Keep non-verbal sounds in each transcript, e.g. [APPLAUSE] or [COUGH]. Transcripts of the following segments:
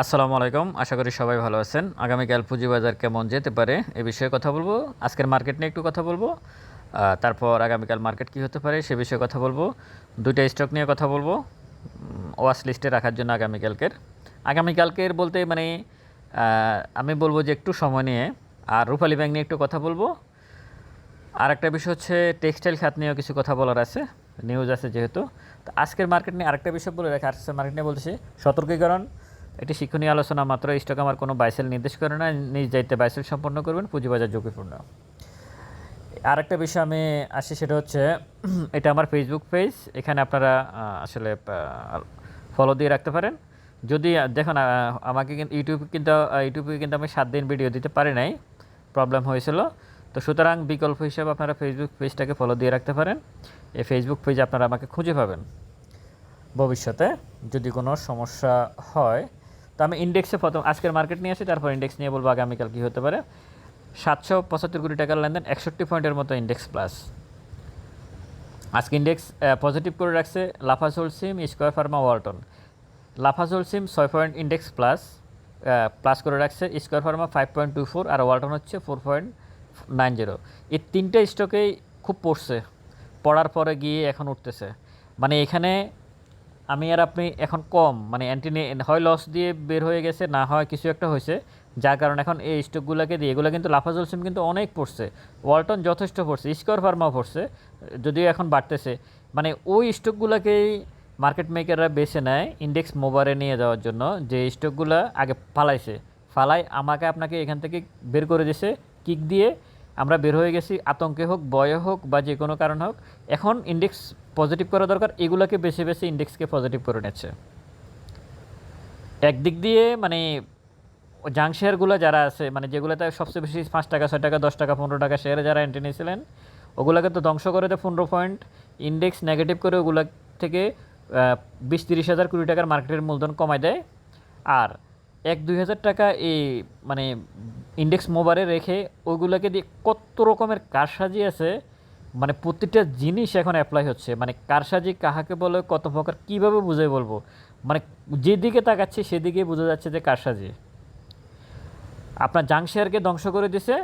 আসসালামু আলাইকুম। আশা করি সবাই ভালো আছেন। আগামীকাল পুঁজিবাজার কেমন যেতে পারে এ বিষয়ে কথা বলব। আজকের মার্কেট নিয়ে একটু কথা বলব। তারপর আগামীকাল মার্কেট কী হতে পারে সে বিষয়ে কথা বলব। দুইটা স্টক নিয়ে কথা বলব। ওয়াশ লিস্টে রাখার জন্য আগামীকালকের। আগামীকালকের বলতে মানে আমি বলব যে একটু সময় নিয়ে আর রূপালী ব্যাংক নিয়ে একটু কথা বলব। আর একটা বিষয় হচ্ছে টেক্সটাইল খাত নিয়েও কিছু কথা বলার আছে। নিউজ আছে যেহেতু। তো আজকের মার্কেট নিয়ে আরেকটা বিষয় বলে রাখি। আজকের মার্কেট নিয়ে বলতেছি সতর্কীকরণ। এটি শিক্ষণীয় আলোচনা মাত্র। স্টক আমার কোনো বাইসেল নির্দেশ করে না। নিজ দায়িত্বে বাইসেল সম্পন্ন করবেন। পুঁজিবাজার ঝুঁকিপূর্ণ। আরেকটা বিষয় আমি আসি, সেটা হচ্ছে, এটা আমার ফেসবুক পেজ এখানে আপনারা আসলে ফলো দিয়ে রাখতে পারেন। যদি, দেখুন আমাকে কিন্তু ইউটিউব কিন্তু ইউটিউবে কিন্তু আমি সাত দিন ভিডিও দিতে পারি নাই। প্রবলেম হয়েছিল। তো সুতরাং বিকল্প হিসেবে আপনারা ফেসবুক পেজটাকে ফলো দিয়ে রাখতে পারেন। এই ফেসবুক পেজে আপনারা আমাকে খুঁজে পাবেন। ভবিষ্যতে যদি কোনো সমস্যা হয় তো আমি ইন্ডেক্সে প্রথম আজকের মার্কেট নিয়ে আসি, তারপর ইন্ডেক্স নিয়ে বলব আগামীকাল কী হতে পারে। সাতশো পঁচাত্তর কোটি টাকার লেনদেন, একষট্টি পয়েন্টের মতো ইন্ডেক্স প্লাস আজকে ইন্ডেক্স পজিটিভ করে রাখছে লাফাজোল সিম, স্কোয়ার ফার্মা, ওয়ালটন। লাফাজোল সিম ছয় পয়েন্ট ইন্ডেক্স প্লাস প্লাস করে রাখছে, Square Pharma five point two four আর ওয়ালটন হচ্ছে ফোর পয়েন্ট নাইন জিরো এই তিনটে স্টকেই খুব পড়ছে, পড়ার পরে গিয়ে এখন উঠতেছে। মানে এখানে আমি আর আপনি এখন কম মানে অ্যান্টিনে হয় লস দিয়ে বের হয়ে গেছে, না হয় কিছু একটা হয়েছে, যার কারণে এখন এই স্টকগুলোকে দিয়ে, এগুলো কিন্তু লাফাজল সিম কিন্তু অনেক পড়ছে, ওয়ালটন যথেষ্ট পড়ছে, স্কোয়ার ফার্মাও পড়ছে, যদিও এখন বাড়তেছে মানে ওই স্টকগুলোকেই মার্কেট মেকাররা বেছে নেয় ইন্ডেক্স মোবারে নিয়ে যাওয়ার জন্য, যে স্টকগুলো আগে ফালাইছে, ফালাই আমাকে আপনাকে এখান থেকে বের করে দিছে কিক দিয়ে আমরা বের হয়ে গেছি, আতঙ্কে হোক বয়ে হোক বা যে কোনো কারণ হোক, এখন ইন্ডেক্স পজিটিভ করা দরকার, এগুলোকে বেছে বেছে ইন্ডেক্সকে পজিটিভ করে নিচ্ছে। একদিক দিয়ে মানে জাং শেয়ারগুলো যারা আছে মানে যেগুলোতে সবচেয়ে বেশি পাঁচ টাকা, ছয় টাকা, দশ টাকা, পনেরো টাকা শেয়ারে যারা এন্ট্রি নিয়েছিলেন, ওগুলোকে তো ধ্বংস করে দেয় পনেরো পয়েন্ট ইন্ডেক্স নেগেটিভ করে ওগুলো থেকে বিশ তিরিশ হাজার কোটি টাকার মার্কেটের মূলধন কমায় দেয়। আর এক, দুই হাজার টাকা এই মানে ইন্ডেক্স মোবারে রেখে ওইগুলোকে দিয়ে কত রকমের কারসাজি আছে মানে প্রতিটা জিনিস এখন অ্যাপ্লাই হচ্ছে। মানে কারসাজি কাহাকে বলে, কত প্রকার, কীভাবে বুঝে বলব? মানে যেদিকে তাকাচ্ছে সেদিকে বোঝা যাচ্ছে যে কারসাজি আপনার জাং শেয়ারকে ধ্বংস করে দিছে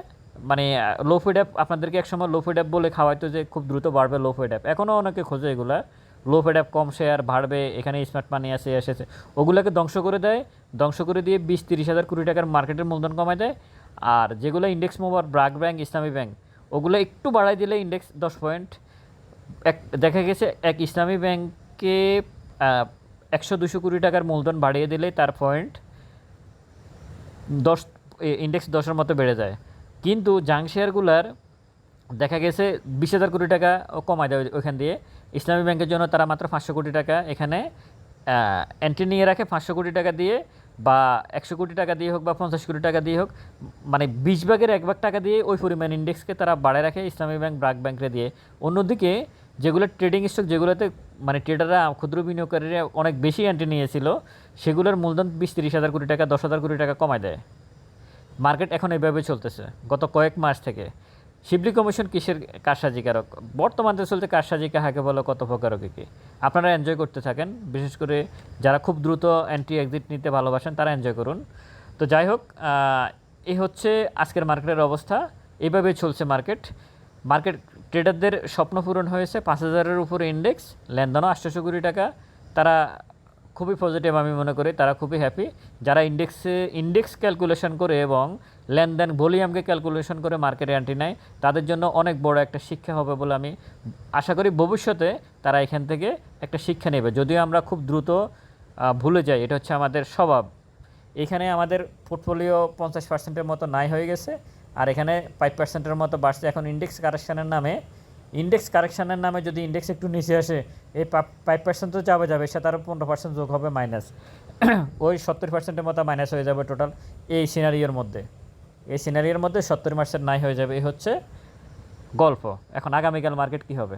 মানে লো ফিড অ্যাপ আপনাদেরকে একসময় লো ফিড অ্যাপ বলে খাওয়াইতো যে খুব দ্রুত বাড়বে লো ফিড অ্যাপ এখনও অনেকে খোঁজে এগুলা। লো ফিড অ্যাপ কম শেয়ার বাড়বে, এখানে স্মার্ট মানি আছে এসেছে ওগুলোকে ধ্বংস করে দেয়। ধ্বংস করে দিয়ে বিশ, তিরিশ হাজার কোটি টাকার মার্কেটের মূলধন কমায় দেয়। আর যেগুলো index mover BRAC bank Islami bank ওগুলো একটু বাড়াই দিলে ইন্ডেক্স দশ পয়েন্ট এক, দেখা গেছে এক ইসলামী ব্যাংকে একশো দুশো কোটি টাকার মূলধন বাড়িয়ে দিলে তার পয়েন্ট দশ ইন্ডেক্স দশের মতো বেড়ে যায়। কিন্তু জাং শেয়ারগুলার দেখা গেছে বিশ হাজার কোটি টাকা কমায় দেয় ওইখান দিয়ে। ইসলামী ব্যাংকের জন্য তারা মাত্র পাঁচশো কোটি টাকা এখানে এন্ট্রি নিয়ে রাখে পাঁচশো কোটি টাকা দিয়ে। বা একশো কোটি টাকা দিয়ে হোক বা পঞ্চাশ কোটি টাকা দিয়ে হোক মানে বিশ ভাগের এক ভাগ টাকা দিয়ে ওই পরিমাণ ইন্ডেক্সকে তারা বাড়ায় রাখে, ইসলামী ব্যাংক, ব্রাক ব্যাংকে দিয়ে। অন্যদিকে যেগুলো ট্রেডিং স্টক, যেগুলোতে মানে ট্রেডাররা, ক্ষুদ্র বিনিয়োগকারীরা অনেক বেশি এন্ট্রি নিয়েছিল, সেগুলোর মূলধন বিশ তিরিশ হাজার কোটি টাকা, দশ হাজার কোটি টাকা কমায় দেয়। মার্কেট এখন এইভাবে চলতেছে। গত কয়েক মাস থেকে শিবলি কমিশন কিসের কারসাজিকারক? বর্তমানে চলতে কারসাজি কাহাকে বলো কত প্রকারকে কি আপনারা এনজয় করতে থাকেন। বিশেষ করে যারা খুব দ্রুত অ্যান্টি এক্সিট নিতে ভালোবাসেন, তারা এনজয় করুন। তো যাই হোক এই হচ্ছে আজকের মার্কেটের অবস্থা। এইভাবে চলছে মার্কেট মার্কেট ট্রেডারদের স্বপ্ন পূরণ হয়েছে। পাঁচ হাজারের উপরে ইন্ডেক্স লেনদেনও আটশোশো কোটি টাকা। তারা খুবই পজিটিভ আমি মনে করি, তারা খুবই হ্যাপি যারা ইন্ডেক্সে ইন্ডেক্স ক্যালকুলেশন করে এবং লেনদেন ভলিউমকে ক্যালকুলেশন করে মার্কেটে অ্যান্টি নেয়, তাদের জন্য অনেক বড় একটা শিক্ষা হবে বলে আমি আশা করি ভবিষ্যতে তারা এখান থেকে একটা শিক্ষা নেবে। যদিও আমরা খুব দ্রুত ভুলে যাই, এটা হচ্ছে আমাদের স্বভাব। এখানে আমাদের পোর্টফোলিও পঞ্চাশ পার্সেন্টের মতো নাই হয়ে গেছে, আর এখানে ফাইভ পার্সেন্টের মতো বাড়ছে। এখন ইন্ডেক্স কারেকশানের নামে ইন্ডেক্স কারেকশানের নামে যদি ইন্ডেক্স একটু নিচে আসে, এই ফাইভ পার্সেন্ট তো যাবে যাবে সাথে আরও পনেরো পার্সেন্ট যোগ হবে মাইনাস [CLEARS THROAT] ওই সত্তর পার্সেন্টের মতো মাইনাস হয়ে যাবে টোটাল এই সিনারিওর মধ্যে। এই সিনারিওর মধ্যে সত্তর পার্সেন্ট নাই হয়ে যাবে, এই হচ্ছে গল্প। এখন আগামীকাল মার্কেট কি হবে?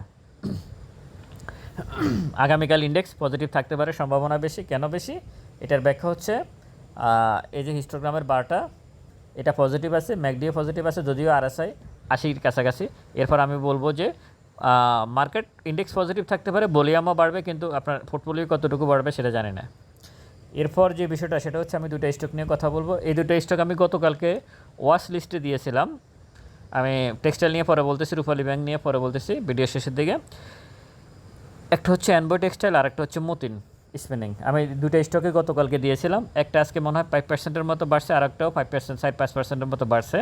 [CLEARS THROAT] আগামীকাল ইন্ডেক্স পজিটিভ থাকতে পারে, সম্ভাবনা বেশি। কেন বেশি? এটার ব্যাখ্যা হচ্ছে এই যে হিস্টোগ্রামের বারটা, এটা পজিটিভ আছে, ম্যাকডিও পজিটিভ আছে, যদিও আরএসআই আশির কাছাকাছি। এরপর আমি বলব যে মার্কেট ইন্ডেক্স পজিটিভ থাকতে পারে ভলিউমও বাড়বে, কিন্তু আপনার পোর্টফোলিও কতটুকু বাড়বে সেটা জানি না। এরপর যে বিষয়টা, সেটা হচ্ছে আমি দুটো স্টক নিয়ে কথা বলব। এই দুটো স্টক আমি গতকালকে ওয়াশ লিস্টে দিয়েছিলাম। আমি টেক্সটাইল নিয়ে পরে বলতেছি, রূপালী ব্যাংক নিয়ে পরে বলতেছি ভিডিও শেষের দিকে। একটা হচ্ছে অ্যানবয় টেক্সটাইল আর একটা হচ্ছে মতিন স্পিনিং আমি দুটো স্টকে গতকালকে দিয়েছিলাম। একটা আজকে মনে হয় ফাইভ পার্সেন্টের মতো বাড়ছে আর একটাও ফাইভ পার্সেন্ট সাইড পাঁচ পার্সেন্টের মতো বাড়ছে।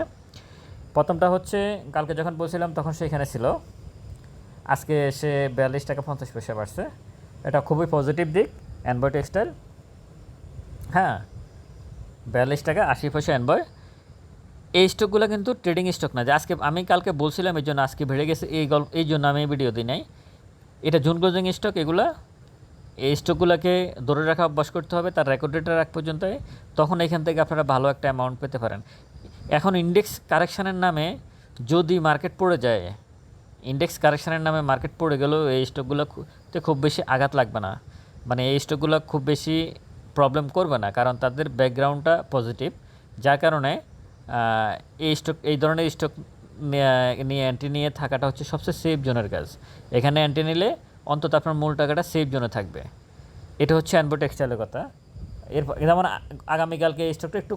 প্রথমটা হচ্ছে, কালকে যখন বলছিলাম তখন সেখানে ছিল। আজকে সে বিয়াল্লিশ টাকা পঞ্চাশ পয়সা বাড়ছে। এটা খুবই পজিটিভ দিক অ্যানবয় টেক্সটাইল হ্যাঁ বিয়াল্লিশ টাকা আশি পয়সা অ্যানবয় এই স্টকগুলো কিন্তু ট্রেডিং স্টক না। যে আজকে আমি কালকে বলছিলাম এই জন্য আজকে বেড়ে গেছে, এই গল্প, এই জন্য আমি ভিডিও দিই নাই। এটা জুন ক্লোজিং স্টক এগুলা। এই স্টকগুলোকে ধরে রাখা অভ্যাস করতে হবে, তার রেকর্ড ডেটার আগ পর্যন্ত তখন এখান থেকে আপনারা ভালো একটা অ্যামাউন্ট পেতে পারেন। এখন ইন্ডেক্স কারেকশানের নামে যদি মার্কেট পড়ে যায় ইন্ডেক্স কারেকশানের নামে মার্কেট পড়ে গেলেও এই স্টকগুলোতে খুব বেশি আঘাত লাগবে না। মানে এই স্টকগুলো খুব বেশি প্রবলেম করবে না, কারণ তাদের ব্যাকগ্রাউন্ডটা পজিটিভ যার কারণে এই স্টক এই ধরনের স্টক নিয়ে অ্যান্টি নিয়ে থাকাটা হচ্ছে সবচেয়ে সেফ জোনের কাজ। এখানে অ্যান্টি নিলে অন্তত আপনার মূল টাকাটা সেফ জোনে থাকবে। এটা হচ্ছে অ্যানবো টেক্সটাইলের কথা। এরপর যেমন আগামীকালকে এই স্টকটা একটু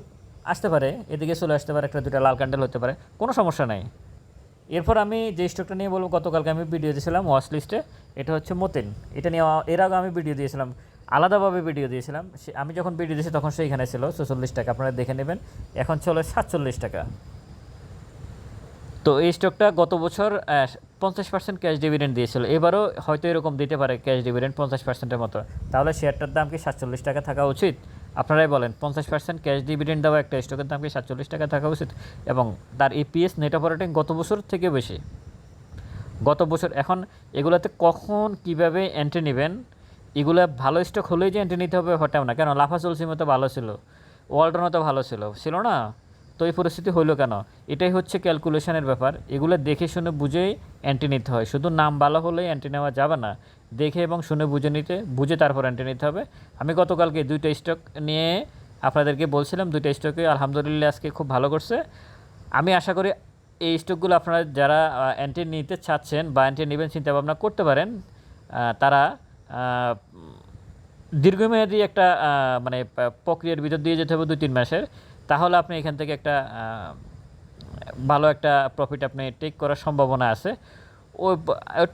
আসতে পারে, এদিকে চলে আসতে পারে, একটা দুটা লাল ক্যান্ডেল হতে পারে, কোনো সমস্যা নাই। এরপর আমি যে স্টকটা নিয়ে বলব, গতকালকে আমি ভিডিও দিয়েছিলাম ওয়াশ লিস্টে এটা হচ্ছে মতিন। এটা নিয়ে এর আগে আমি ভিডিও দিয়েছিলাম, আলাদাভাবে ভিডিও দিয়েছিলাম। আমি যখন ভিডিও দিয়েছি তখন সেইখানে ছিল, ছচল্লিশ টাকা, আপনারা দেখে নেবেন, এখন চলে সাতচল্লিশ টাকা। তো এই স্টকটা গত বছর পঞ্চাশ পার্সেন্ট ক্যাশ ডিভিডেন্ড দিয়েছিল, এবারও হয়তো এরকম দিতে পারে ক্যাশ ডিভিডেন্ড পঞ্চাশ পার্সেন্টের মতো। তাহলে শেয়ারটার দাম কি সাতচল্লিশ টাকা থাকা উচিত? আপনারাই বলেন, পঞ্চাশ পার্সেন্ট ক্যাশ ডিভিডেন্ড দেওয়া একটা স্টকের দাম কি সাতচল্লিশ টাকা থাকা উচিত? এবং তার ইপিএস নেট অপারেটিং গত বছর থেকে বেশি? গত বছর, এখন এগুলাতে কখন কীভাবে এন্ট্রি নেবেন? এগুলো ভালো স্টক হলেই যে এন্ট্রি নিতে হবে হটাও না। কেন? লাফা চলসি মতো ভালো ছিল। ওয়ার্ল্ড মতো ভালো ছিল। ছিল না? তো এই পরিস্থিতি হইল কেন? এটাই হচ্ছে ক্যালকুলেশনের ব্যাপার। এগুলো দেখে শুনে বুঝেই অ্যান্টি নিতে হয়। শুধু নাম ভালো হলেই অ্যান্টি নেওয়া যাবে না। দেখে এবং শুনে বুঝে নিতে, বুঝে তারপর অ্যান্টি নিতে হবে। আমি গতকালকে দুইটা স্টক নিয়ে আপনাদেরকে বলছিলাম, দুইটা স্টকে আলহামদুলিল্লাহ আজকে খুব ভালো করছে। আমি আশা করি এই স্টকগুলো আপনারা যারা অ্যান্টি নিতে চাচ্ছেন বা অ্যান্টি নেবেন চিন্তা ভাবনা করতে পারেন। তারা দীর্ঘমেয়াদী একটা মানে প্রক্রিয়ার ভিতর দিয়ে যেতে হবে দুই, তিন মাসের। তাহলে আপনি এখান থেকে একটা ভালো একটা প্রফিট আপনি টেক করার সম্ভাবনা আছে। ওই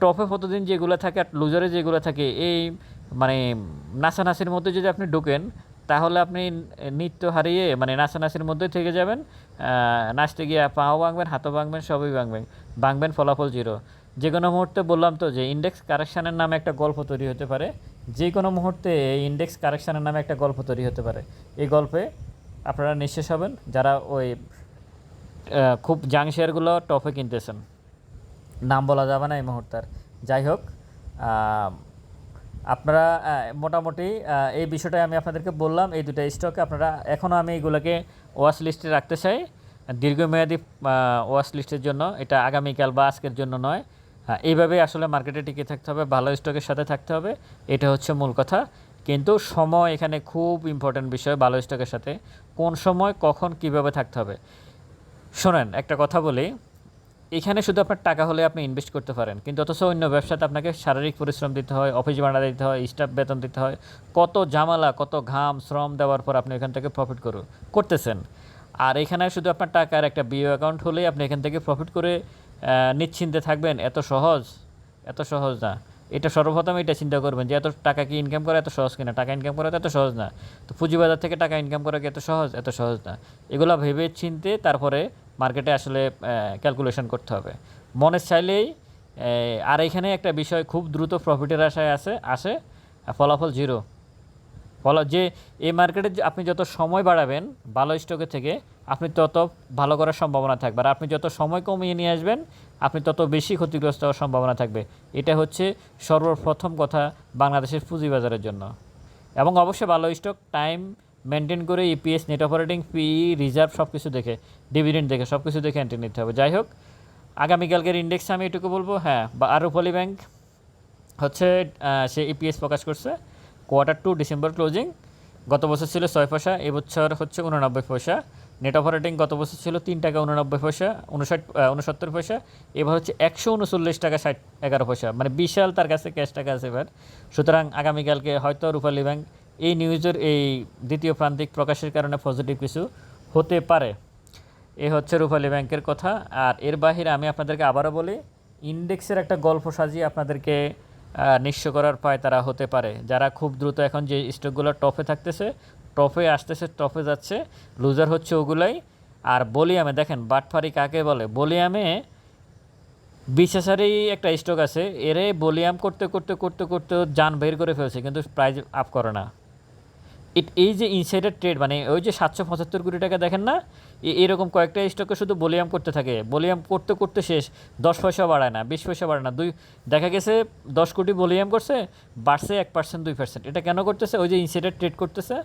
টপে প্রতিদিন যেগুলো থাকে আর লুজারে যেগুলো থাকে, এই মানে নাচানাচির মধ্যে যদি আপনি ঢোকেন, তাহলে আপনি নৃত্য হারিয়ে মানে নাচানাচির মধ্যে থেকে যাবেন নাচতে গিয়ে পাও ভাঙবেন, হাতও ভাঙবেন, সবই ভাঙবেন ভাঙবেন, ফলাফল জিরো যে কোনো মুহূর্তে বললাম তো যে ইন্ডেক্স কারেকশানের নামে একটা গল্প তৈরি হতে পারে যে কোনো মুহূর্তে ইন্ডেক্স কারেকশানের নামে একটা গল্প তৈরি হতে পারে। এই গল্পে আপনারা নিঃশেষ হবেন। যারা ওই খুব জাং শেয়ারগুলো টপে কিনতেছেন। নাম বলা যাবে না এই মুহূর্তে যাই হোক আপনারা মোটামুটি এই বিষয়টাই আমি আপনাদেরকে বললাম। এই দুটো স্টকে আপনারা এখনও আমি এগুলোকে ওয়াশ লিস্টে রাখতে চাই। দীর্ঘমেয়াদী ওয়াশ লিস্টের জন্য। এটা আগামীকাল বা আজকের জন্য নয়। আহ, এইভাবেই আসলে মার্কেটে টিকে থাকতে হবে। ভালো স্টকের সাথে থাকতে হবে। এটা হচ্ছে মূল কথা। কিন্তু সময় এখানে খুব ইম্পর্ট্যান্ট বিষয় ভালো স্টকের সাথে। কোন সময় কখন কীভাবে থাকতে হবে। শোনেন, একটা কথা বলি। এখানে শুধু আপনার টাকা হলে আপনি ইনভেস্ট করতে পারেন, কিন্তু অথচ অন্য ব্যবসাতে আপনাকে শারীরিক পরিশ্রম দিতে হয় অফিস ভাড়া দিতে হয় স্টাফ বেতন দিতে হয়। কত জামালা কত ঘাম, শ্রম দেওয়ার পর আপনি এখান থেকে প্রফিট করু, করতেছেন। আর এখানে শুধু আপনার টাকার একটা বিও অ্যাকাউন্ট হলেই আপনি এখান থেকে প্রফিট করে নিশ্চিন্তে থাকবেন। এত সহজ? এত সহজ না। এটা সর্বপ্রথম এটা চিন্তা করবেন যে এত টাকা কি ইনকাম করা, এত সহজ কিনা? টাকা ইনকাম করা এত সহজ না। তো পুঁজিবাজার থেকে টাকা ইনকাম করা কি এত সহজ? এত সহজ না। এগুলো ভেবে চিনতে তারপরে মার্কেটে আসলে ক্যালকুলেশন করতে হবে। মনে চাইলেই আর এখানে একটা বিষয় খুব দ্রুত প্রফিটের আশায় আসে আসে ফলাফল জিরো ফল, যে এই মার্কেটে আপনি যত সময় বাড়াবেন ভালো স্টকের থেকে, আপনি তত ভালো করার সম্ভাবনা থাকবে। আর আপনি যত সময় কমিয়ে নিয়ে আসবেন আপনি তত বেশি ক্ষতিগ্রস্ত হওয়ার সম্ভাবনা থাকবে। এটা হচ্ছে সর্বপ্রথম কথা বাংলাদেশের পুঁজিবাজারের জন্য। এবং অবশ্যই ভালো স্টক টাইম মেনটেন করে E EPS net operating P reserve সব কিছু দেখে ডিভিডেন্ড দেখে সব কিছু দেখে এন্ট্রি নিতে হবে। যাই হোক, আগামীকালকের ইন্ডেক্স আমি এটুকু বলব হ্যাঁ বা আরুপলি ব্যাংক হচ্ছে সে ইপিএস প্রকাশ করছে কোয়ার্টার টু ডিসেম্বর ক্লোজিং গত বছর ছিল ছয় পয়সা, এবছর হচ্ছে উননব্বই পয়সা। নেট অপারেটিং গত বছর ছিল তিন টাকা উননব্বই পয়সা, উনষাট উনসত্তর পয়সা। এবার হচ্ছে একশো উনচল্লিশ টাকা ষাট, এগারো পয়সা। মানে বিশাল তার কাছে ক্যাশ টাকা আছে এবার। সুতরাং আগামীকালকে হয়তো রূপালী ব্যাংক এই নিউজের এই দ্বিতীয় প্রান্তিক প্রকাশের কারণে পজিটিভ কিছু হতে পারে। এ হচ্ছে রূপালী ব্যাংকের কথা। আর এর বাহিরে আমি আপনাদেরকে আবারও বলি, ইন্ডেক্সের একটা গল্প সাজিয়ে আপনাদেরকে নিঃস্ব করার পায় তারা হতে পারে। যারা খুব দ্রুত এখন যে স্টকগুলো টপে থাকতেছে টপে আসতেছে, টপে যাচ্ছে লুজার হচ্ছে ওগুলাই। আর বলিয়ামে, দেখেন, বাটফারি কাকে বলে? বলিয়ামে বিশেষারই একটা স্টক আছে। এরে বলিয়াম করতে করতে করতে করতে যান বের করে ফেলছে, কিন্তু প্রাইজ আপ করে না। ইট এই যে ইনসাইডার ট্রেড মানে ওই যে সাতশো পঁচাত্তর কোটি টাকা দেখেন না? এরকম কয়েকটা স্টকে শুধু বলিয়াম করতে থাকে। বলিয়াম করতে করতে শেষ। দশ পয়সা বাড়ায় না, বিশ পয়সা বাড়ায় না। দুই, দেখা গেছে দশ কোটি বলিয়াম করছে, বাড়ছে এক পার্সেন্ট দুই পার্সেন্ট এটা কেন করতেছে? ওই যে ইনসাইডার ট্রেড করতেছে।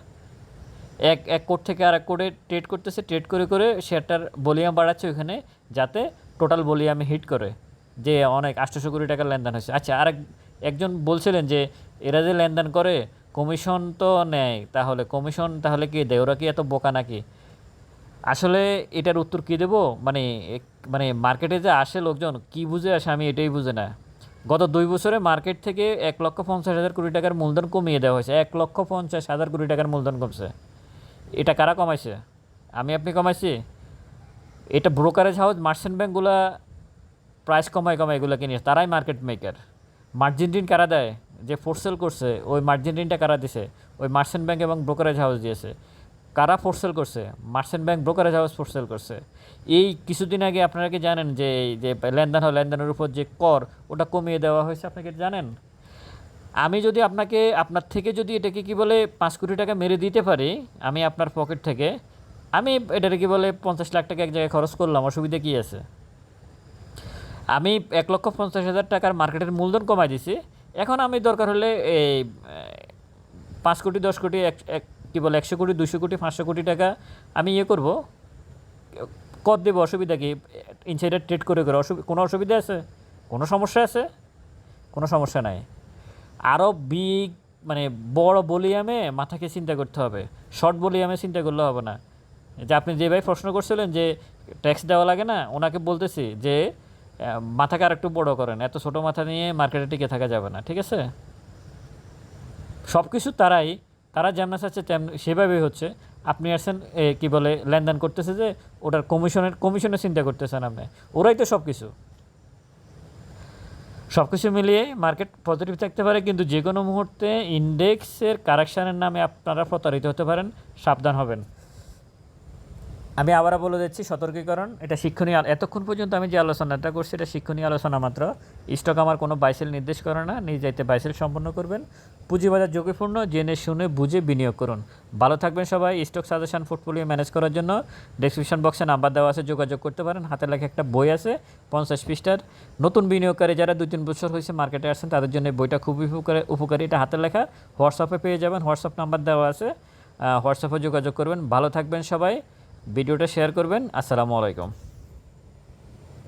এক এক কোড থেকে আর এক কোডে ট্রেড করতেছে ট্রেড করে করে শেয়ারটার ভলিউম বাড়াচ্ছে ওইখানে, যাতে টোটাল ভলিউমে হিট করে। যে অনেক আটশোশো কোটি টাকার লেনদেন হয়েছে। আচ্ছা আর একজন বলছিলেন যে এরা যে লেনদেন করে কমিশন তো নেয়, তাহলে কমিশন তাহলে কি দেয়? ওরা কি এত বোকা নাকি? আসলে এটার উত্তর কী দেবো? মানে মানে মার্কেটে যে আসে লোকজন, কি বুঝে আসে আমি এটাই বুঝে না। গত দুই বছরে মার্কেট থেকে এক লক্ষ পঞ্চাশ হাজার কোটি টাকার মূলধন কমিয়ে দেওয়া হয়েছে। এক লক্ষ পঞ্চাশ হাজার কোটি টাকার মূলধন কমছে। এটা কারা কমাইছে? আমি আপনি কমাইছি? এটা ব্রোকারেজ হাউস মার্চেন্ট ব্যাঙ্কগুলা প্রাইস কমায় কমায় এগুলো কিনে। তারাই মার্কেট মেকার মার্জিন ঋণ কারা দেয়? যে ফোরসেল করছে, ওই মার্জিন ঋণটা কারা দিছে? ওই মার্চেন্ট ব্যাঙ্ক এবং ব্রোকারেজ হাউস দিয়েছে। কারা ফোরসেল করছে? Merchant bank brokerage house force sell করছে। এই কিছুদিন আগে আপনারা কি জানেন যে এই যে লেনদেন হয়, লেনদেনের উপর যে কর, ওটা কমিয়ে দেওয়া হয়েছে? আপনাকে জানেন? আমি যদি আপনাকে, আপনার থেকে যদি এটাকে কি বলে পাঁচ কোটি টাকা মেরে দিতে পারি, আমি আপনার পকেট থেকে, আমি এটাকে কি বলে পঞ্চাশ লাখ টাকা এক জায়গায় খরচ করলাম, অসুবিধা কী আছে? আমি এক লক্ষ পঞ্চাশ হাজার টাকার মার্কেটের মূলধন কমাই দিছি, এখন আমি দরকার হলে এই পাঁচ কোটি, দশ কোটি, এক এক, কী বলে একশো কোটি দুশো কোটি, পাঁচশো কোটি টাকা আমি ইয়ে করব। কর দেবো, অসুবিধা কি? ইনসাইডার ট্রেড করে করে অসুবিধা কোনো অসুবিধা আছে? কোনো সমস্যা আছে? কোনো সমস্যা নাই। আরও বিগ মানে বড় বলিয়ামে মাথাকে চিন্তা করতে হবে। শর্ট বলিয়ামে চিন্তা করলে হবে না। যে আপনি যে ভাই প্রশ্ন করছিলেন যে ট্যাক্স দেওয়া লাগে না, ওনাকে বলতেছি যে মাথাকে আর একটু বড় করেন। এত ছোট মাথা নিয়ে মার্কেটে টিকে থাকা যাবে না, ঠিক আছে? সব কিছু তারাই, তারা যেমন চাচ্ছে তেমন, সেভাবেই হচ্ছে। আপনি আসছেন কি বলে, লেনদেন করতেছে যে, ওটার কমিশনের কমিশনের চিন্তা করতেছেন আপনি। ওরাই তো সব কিছু সব কিছু মিলিয়ে মার্কেট পজিটিভ থাকতে পারে, কিন্তু যে কোনো মুহূর্তে ইন্ডেক্সের কারেকশানের নামে আপনারা প্রতারিত হতে পারেন, সাবধান হবেন। আমি আবারও বলে দিচ্ছি, সতর্কীকরণ। এটা শিক্ষণীয় এতক্ষণ পর্যন্ত আমি যে আলোচনাটা করছি, এটা শিক্ষণীয় আলোচনা মাত্র। স্টক আমার কোনো বাইসেল নির্দেশ করে না, নিজ যাইতে বাইসেল সম্পন্ন করবেন। পুঁজিবাজার ঝুঁকিপূর্ণ, জেনে শুনে বুঝে বিনিয়োগ করুন। ভালো থাকবেন সবাই, স্টক সাজেশন পোর্টফোলিও ম্যানেজ করার জন্য। ডেসক্রিপশন বক্সে নাম্বার দেওয়া আছে, যোগাযোগ করতে পারেন। হাতে লেখা একটা বই আছে, পঞ্চাশ পৃষ্ঠার। নতুন বিনিয়োগকারী যারা দুই তিন বছর হয়েছে মার্কেটে আসছেন, তাদের জন্য বইটা খুবই উপকারী উপকারী। এটা হাতে লেখা, হোয়াটসঅ্যাপে পেয়ে যাবেন। হোয়াটসঅ্যাপ নাম্বার দেওয়া আছে। হোয়াটসঅ্যাপে যোগাযোগ করবেন। ভালো থাকবেন সবাই। ভিডিওটা শেয়ার করবেন। আসসালামু আলাইকুম।